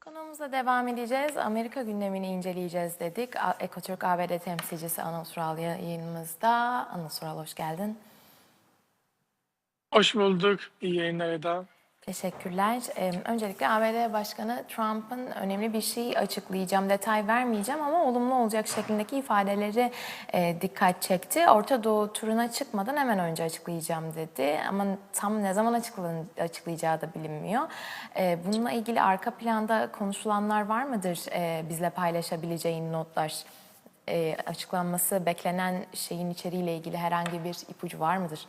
Konumuza devam edeceğiz. Amerika gündemini inceleyeceğiz dedik. Ekotürk ABD temsilcisi Anıl Sural yayınımızda. Anıl Sural hoş geldin. Hoş bulduk. İyi yayınlar Eda. Teşekkürler. Ee, öncelikle ABD Başkanı Trump'ın önemli bir şey açıklayacağım, detay vermeyeceğim ama olumlu olacak şeklindeki ifadeleri e, dikkat çekti. Orta Doğu turuna çıkmadan hemen önce açıklayacağım dedi ama tam ne zaman açıklayacağı da bilinmiyor. E, bununla ilgili arka planda konuşulanlar var mıdır e, bizle paylaşabileceğin notlar? E, açıklanması beklenen şeyin içeriğiyle ilgili herhangi bir ipucu var mıdır?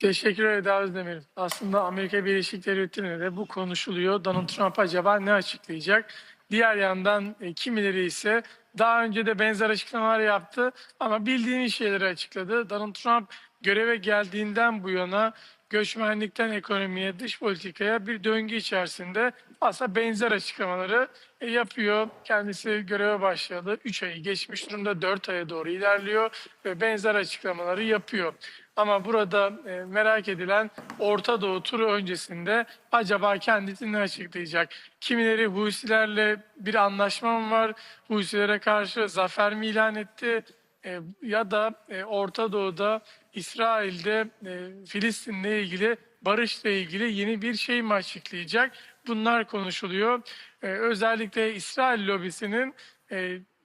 Teşekkür Eda Özdemir. Aslında Amerika Birleşik Devletleri'nde de bu konuşuluyor. Donald Trump acaba ne açıklayacak? Diğer yandan e, kimileri ise daha önce de benzer açıklamalar yaptı ama bildiğimiz şeyleri açıkladı. Donald Trump göreve geldiğinden bu yana göçmenlikten ekonomiye, dış politikaya bir döngü içerisinde aslında benzer açıklamaları e, yapıyor. Kendisi göreve başladı. 3 ayı geçmiş durumda 4 aya doğru ilerliyor ve benzer açıklamaları yapıyor. Ama burada e, merak edilen Orta Doğu turu öncesinde acaba kendisi ne açıklayacak? Kimileri Husilerle bir anlaşma mı var? Husilere karşı zafer mi ilan etti? E, ya da e, Orta Doğu'da İsrail'de e, Filistin'le ilgili barışla ilgili yeni bir şey mi açıklayacak? Bunlar konuşuluyor. Özellikle İsrail lobisinin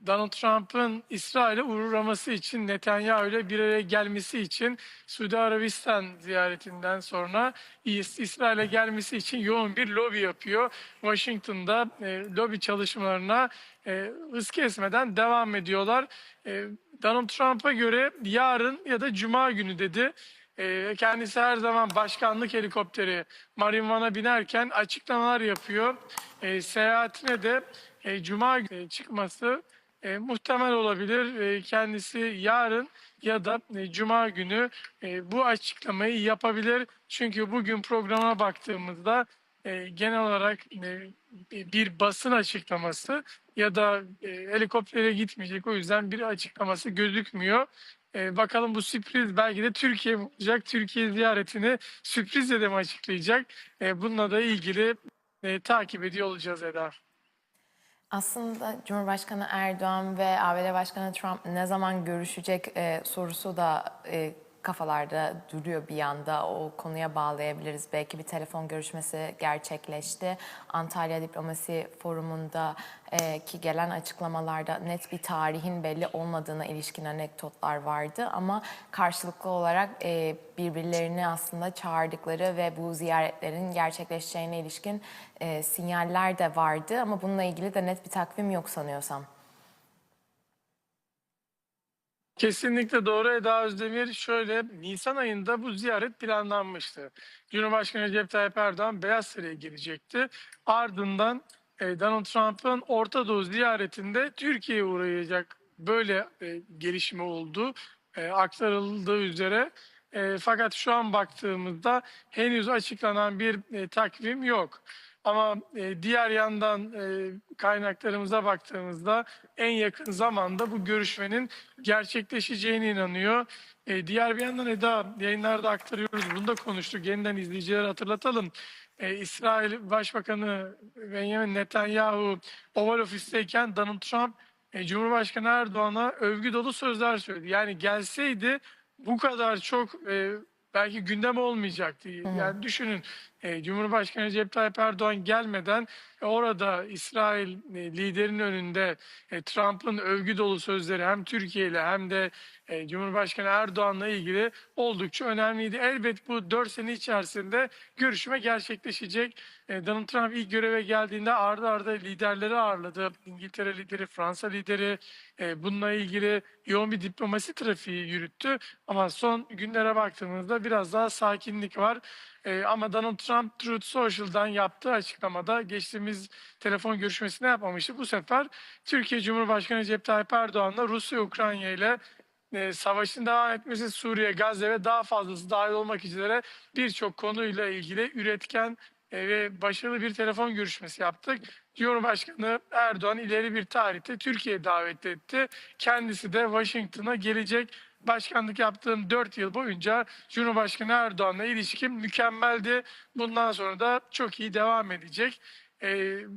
Donald Trump'ın İsrail'e uğraması için Netanyahu ile bir araya gelmesi için Suudi Arabistan ziyaretinden sonra İs- İsrail'e gelmesi için yoğun bir lobi yapıyor. Washington'da e, lobi çalışmalarına e, hız kesmeden devam ediyorlar. E, Donald Trump'a göre yarın ya da Cuma günü dedi. E, kendisi her zaman başkanlık helikopteri Marine One'a binerken açıklamalar yapıyor. E, seyahatine de e, Cuma günü çıkması e, muhtemel olabilir. E, kendisi yarın ya da e, Cuma günü e, bu açıklamayı yapabilir. Çünkü bugün programa baktığımızda e, genel olarak e, bir basın açıklaması ya da e, helikoptere gitmeyecek o yüzden bir açıklaması gözükmüyor. E, bakalım bu sürpriz belki de Türkiye olacak? Türkiye ziyaretini sürprizle de mi açıklayacak? E, bununla da ilgili e, takip ediyor olacağız Eda. Aslında Cumhurbaşkanı Erdoğan ve ABD Başkanı Trump ne zaman görüşecek e, sorusu da e, kafalarda duruyor bir yanda. O konuya bağlayabiliriz. Belki bir telefon görüşmesi gerçekleşti. Antalya Diplomasi Forumu'nda e, ki gelen açıklamalarda net bir tarihin belli olmadığına ilişkin anekdotlar vardı. Ama karşılıklı olarak e, birbirlerini aslında çağırdıkları ve bu ziyaretlerin gerçekleşeceğine ilişkin e, sinyaller de vardı. Ama bununla ilgili de net bir takvim yok sanıyorsam. Kesinlikle doğru Eda Özdemir. Şöyle Nisan ayında bu ziyaret planlanmıştı. Cumhurbaşkanı Recep Tayyip Erdoğan Beyaz Saray'a gelecekti. Ardından e, Donald Trump'ın Orta Doğu ziyaretinde Türkiye'ye uğrayacak böyle e, gelişme oldu. E, aktarıldığı üzere. Fakat şu an baktığımızda henüz açıklanan bir takvim yok. Ama e, diğer yandan e, kaynaklarımıza baktığımızda en yakın zamanda bu görüşmenin gerçekleşeceğine inanıyor. E, diğer bir yandan Eda yayınlarda aktarıyoruz. Bunu da konuştuk. Yeniden izleyicilere hatırlatalım. E, İsrail Başbakanı Benjamin Netanyahu Oval Ofis'teyken Donald Trump e, Cumhurbaşkanı Erdoğan'a övgü dolu sözler söyledi. Yani gelseydi bu kadar çok e, belki gündem olmayacaktı. Yani düşünün e, Cumhurbaşkanı Recep Tayyip Erdoğan gelmeden e, orada İsrail e, liderinin önünde e, Trump'ın övgü dolu sözleri hem Türkiye ile hem de Cumhurbaşkanı Erdoğan'la ilgili oldukça önemliydi. Elbet bu 4 sene içerisinde görüşme gerçekleşecek. Donald Trump ilk göreve geldiğinde ardı arda liderleri ağırladı. İngiltere lideri, Fransa lideri e, bununla ilgili yoğun bir diplomasi trafiği yürüttü. Ama son günlere baktığımızda biraz daha sakinlik var. E, ama Donald Trump Truth Social'dan yaptığı açıklamada geçtiğimiz telefon görüşmesinde yapmamıştı. Bu sefer Türkiye Cumhurbaşkanı Recep Tayyip Erdoğan'la Rusya Ukrayna ile e, savaşın devam etmesi Suriye, Gazze ve daha fazlası dahil olmak üzere birçok konuyla ilgili üretken e, ve başarılı bir telefon görüşmesi yaptık. Cumhurbaşkanı Erdoğan ileri bir tarihte Türkiye'ye davet etti. Kendisi de Washington'a gelecek. Başkanlık yaptığım 4 yıl boyunca Cumhurbaşkanı Erdoğan'la ilişkim mükemmeldi. Bundan sonra da çok iyi devam edecek. E,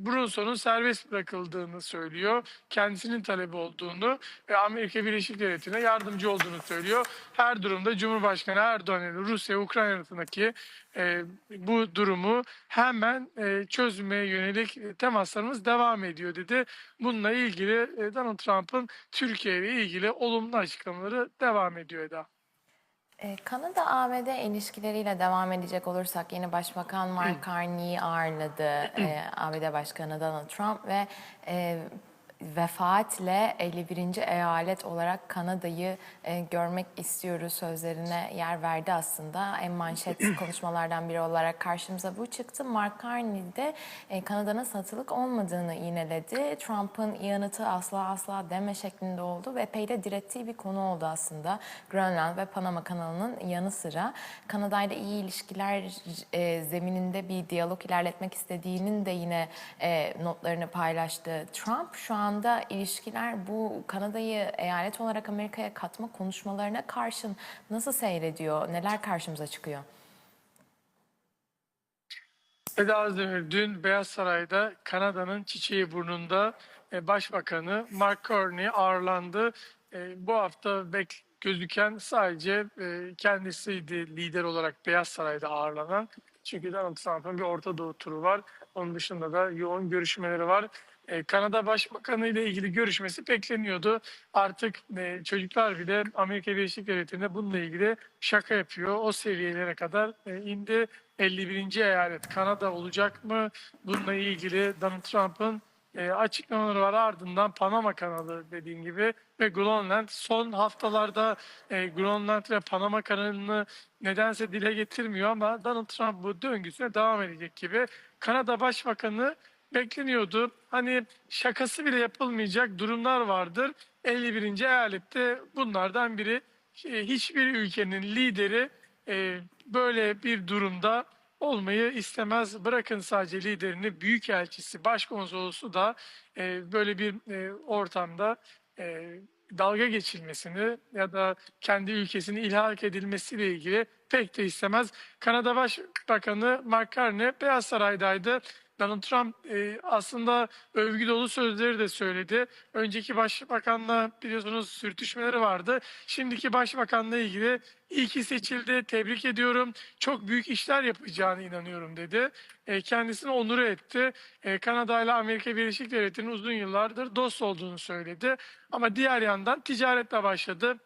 Brunson'un serbest bırakıldığını söylüyor. Kendisinin talebi olduğunu ve Amerika Birleşik Devletleri'ne yardımcı olduğunu söylüyor. Her durumda Cumhurbaşkanı Erdoğan ile Rusya-Ukrayna arasındaki e, bu durumu hemen e, çözmeye yönelik e, temaslarımız devam ediyor dedi. Bununla ilgili e, Donald Trump'ın Türkiye ile ilgili olumlu açıklamaları devam ediyor Eda. Ee, Kanada-ABD ilişkileriyle devam edecek olursak yeni Başbakan Mark Carney'i ağırladı. E, ABD Başkanı Donald Trump ve e, vefaatle 51. eyalet olarak Kanada'yı e, görmek istiyoruz sözlerine yer verdi aslında. En manşet konuşmalardan biri olarak karşımıza bu çıktı. Mark Carney de e, Kanada'nın satılık olmadığını yineledi. Trump'ın yanıtı asla asla deme şeklinde oldu ve epey de direttiği bir konu oldu aslında. Grönland ve Panama kanalının yanı sıra Kanada ile iyi ilişkiler e, zemininde bir diyalog ilerletmek istediğinin de yine e, notlarını paylaştı. Trump şu anda ilişkiler bu Kanada'yı eyalet olarak Amerika'ya katma konuşmalarına karşın nasıl seyrediyor? Neler karşımıza çıkıyor? Eda Özdemir dün Beyaz Saray'da Kanada'nın çiçeği burnunda e, Başbakanı Mark Carney ağırlandı. E, Bu hafta bek gözüken sadece e, kendisiydi lider olarak Beyaz Saray'da ağırlanan. Çünkü Donald Trump'ın bir Orta Doğu turu var. Onun dışında da yoğun görüşmeleri var. E, Kanada Başbakanı ile ilgili görüşmesi bekleniyordu. Artık e, çocuklar bile Amerika Birleşik Devletleri'nde bununla ilgili şaka yapıyor. O seviyelere kadar e, indi. 51. eyalet Kanada olacak mı? Bununla ilgili Donald Trump'ın e, açıklamaları var. Ardından Panama kanalı dediğim gibi ve Grönland son haftalarda e, Grönland ve Panama kanalını nedense dile getirmiyor ama Donald Trump bu döngüsüne devam edecek gibi. Kanada Başbakanı bekleniyordu. Hani şakası bile yapılmayacak durumlar vardır. 51. eyalette bunlardan biri. E, Hiçbir ülkenin lideri e, böyle bir durumda olmayı istemez. Bırakın sadece liderini, büyükelçisi, başkonsolosu da e, böyle bir e, ortamda dalga geçilmesini ya da kendi ülkesini ilhak edilmesiyle ilgili pek de istemez. Kanada Başbakanı Mark Carney Beyaz Saray'daydı. Donald Trump e, aslında övgü dolu sözleri de söyledi. Önceki başbakanla biliyorsunuz sürtüşmeleri vardı. Şimdiki başbakanla ilgili iyi ki seçildi, tebrik ediyorum. Çok büyük işler yapacağına inanıyorum dedi. E, kendisini onur etti. E, Kanada ile Amerika Birleşik Devletleri'nin uzun yıllardır dost olduğunu söyledi. Ama diğer yandan ticaretle başladı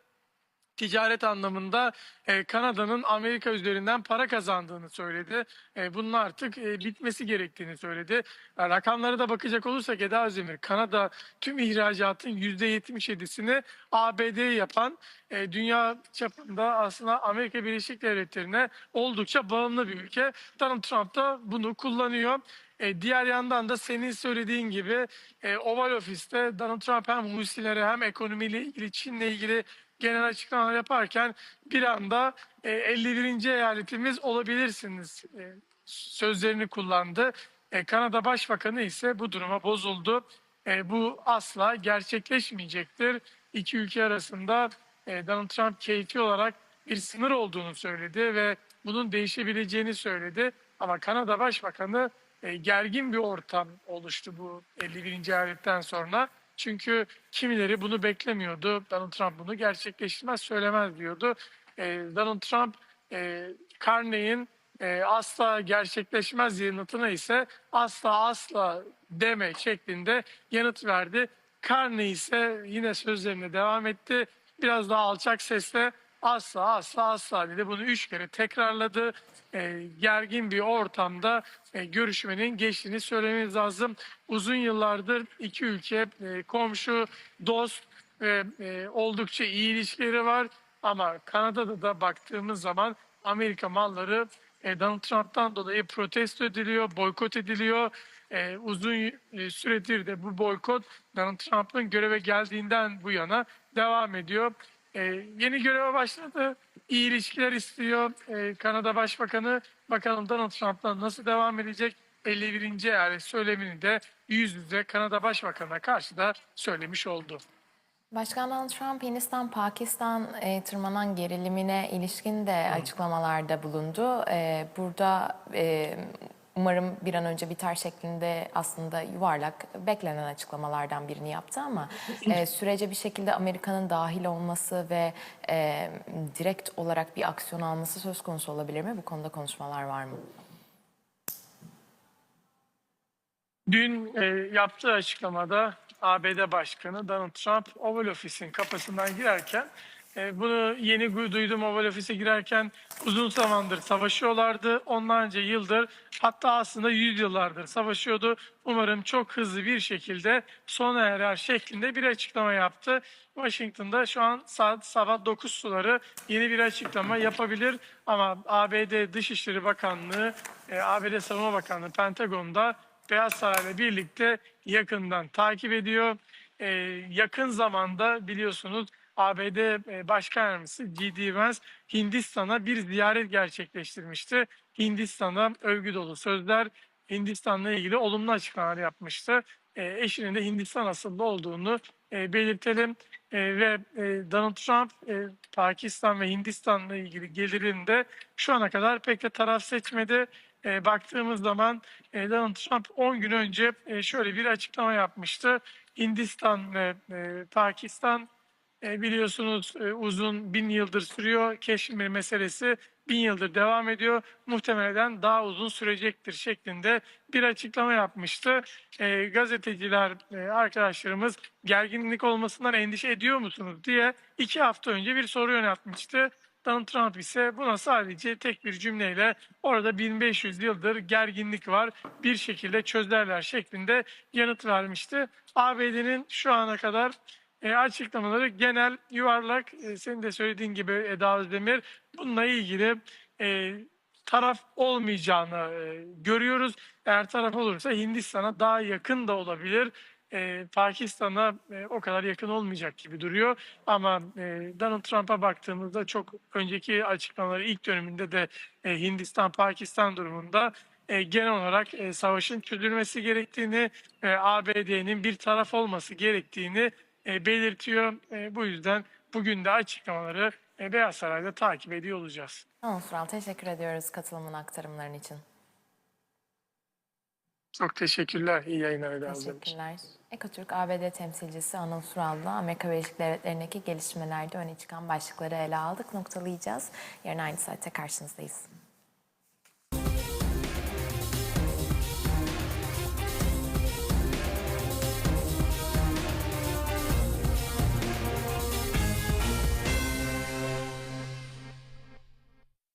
ticaret anlamında e, Kanada'nın Amerika üzerinden para kazandığını söyledi. E, bunun artık e, bitmesi gerektiğini söyledi. E, rakamlara da bakacak olursak Eda Özdemir, Kanada tüm ihracatın %77'sini ABD'ye yapan e, dünya çapında aslında Amerika Birleşik Devletleri'ne oldukça bağımlı bir ülke. Donald Trump da bunu kullanıyor. E, diğer yandan da senin söylediğin gibi e, Oval Ofis'te Donald Trump hem Husilere hem ekonomiyle ilgili Çin'le ilgili genel açıklamalar yaparken bir anda e, 51. eyaletimiz olabilirsiniz e, sözlerini kullandı. E, Kanada Başbakanı ise bu duruma bozuldu. E, bu asla gerçekleşmeyecektir. İki ülke arasında e, Donald Trump keyfi olarak bir sınır olduğunu söyledi ve bunun değişebileceğini söyledi. Ama Kanada Başbakanı e, gergin bir ortam oluştu bu 51. eyaletten sonra. Çünkü kimileri bunu beklemiyordu. Donald Trump bunu gerçekleştirmez, söylemez diyordu. E, Donald Trump e, Carney'in e, asla gerçekleşmez yanıtına ise asla asla deme şeklinde yanıt verdi. Carney ise yine sözlerine devam etti. Biraz daha alçak sesle asla asla asla dedi. Bunu üç kere tekrarladı. E, gergin bir ortamda e, görüşmenin geçtiğini söylememiz lazım. Uzun yıllardır iki ülke e, komşu, dost ve e, oldukça iyi ilişkileri var. Ama Kanada'da da baktığımız zaman Amerika malları e, Donald Trump'tan dolayı protesto ediliyor, boykot ediliyor. E, uzun e, süredir de bu boykot Donald Trump'ın göreve geldiğinden bu yana devam ediyor. E, yeni göreve başladı. İyi ilişkiler istiyor e, Kanada Başbakanı. Bakalım Donald Trump'tan nasıl devam edecek? 51. eyalet söylemini de yüz yüze Kanada Başbakanı'na karşı da söylemiş oldu. Başkan Donald Trump Hindistan-Pakistan e, tırmanan gerilimine ilişkin de açıklamalarda bulundu. E, burada e, umarım bir an önce biter şeklinde aslında yuvarlak beklenen açıklamalardan birini yaptı ama e, sürece bir şekilde Amerika'nın dahil olması ve e, direkt olarak bir aksiyon alması söz konusu olabilir mi? Bu konuda konuşmalar var mı? Dün e, yaptığı açıklamada ABD Başkanı Donald Trump Oval Office'in kapısından girerken bunu yeni duydum Oval Office'e girerken uzun zamandır savaşıyorlardı. Onlarca yıldır hatta aslında yüz yıllardır savaşıyordu. Umarım çok hızlı bir şekilde sona erer şeklinde bir açıklama yaptı. Washington'da şu an saat sabah 9 suları yeni bir açıklama yapabilir ama ABD Dışişleri Bakanlığı, e, ABD Savunma Bakanlığı, Pentagon'da Beyaz Saray'la birlikte yakından takip ediyor. Ee, yakın zamanda biliyorsunuz ABD e, Başkan Yardımcısı G.D. Vance Hindistan'a bir ziyaret gerçekleştirmişti. Hindistan'a övgü dolu sözler, Hindistan'la ilgili olumlu açıklamalar yapmıştı. E, eşinin de Hindistan asıllı olduğunu e, belirtelim. E, ve Donald Trump Pakistan ve Hindistan'la ilgili gelirinde şu ana kadar pek de taraf seçmedi. Baktığımız zaman Donald Trump 10 gün önce şöyle bir açıklama yapmıştı. Hindistan ve Pakistan e, biliyorsunuz e, uzun bin yıldır sürüyor. Keşmir meselesi bin yıldır devam ediyor. Muhtemelen daha uzun sürecektir şeklinde bir açıklama yapmıştı. E, gazeteciler e, arkadaşlarımız gerginlik olmasından endişe ediyor musunuz diye iki hafta önce bir soru yöneltmişti. Donald Trump ise buna sadece tek bir cümleyle orada 1500 yıldır gerginlik var bir şekilde çözerler şeklinde yanıt vermişti. ABD'nin şu ana kadar e, açıklamaları genel yuvarlak e, senin de söylediğin gibi Eda Özdemir bununla ilgili e, taraf olmayacağını e, görüyoruz. Eğer taraf olursa Hindistan'a daha yakın da olabilir. E, Pakistan'a e, o kadar yakın olmayacak gibi duruyor. Ama e, Donald Trump'a baktığımızda çok önceki açıklamaları ilk döneminde de e, Hindistan-Pakistan durumunda e, genel olarak e, savaşın çözülmesi gerektiğini ve ABD'nin bir taraf olması gerektiğini e, belirtiyor. E, bu yüzden bugün de açıklamaları e, Beyaz Saray'da takip ediyor olacağız. Donald Trump teşekkür ediyoruz katılımın aktarımların için. Çok teşekkürler. İyi yayınlar Eda. Teşekkürler. Ekotürk ABD temsilcisi Anıl Sural'la Amerika Birleşik Devletleri'ndeki gelişmelerde öne çıkan başlıkları ele aldık, noktalayacağız. Yarın aynı saatte karşınızdayız.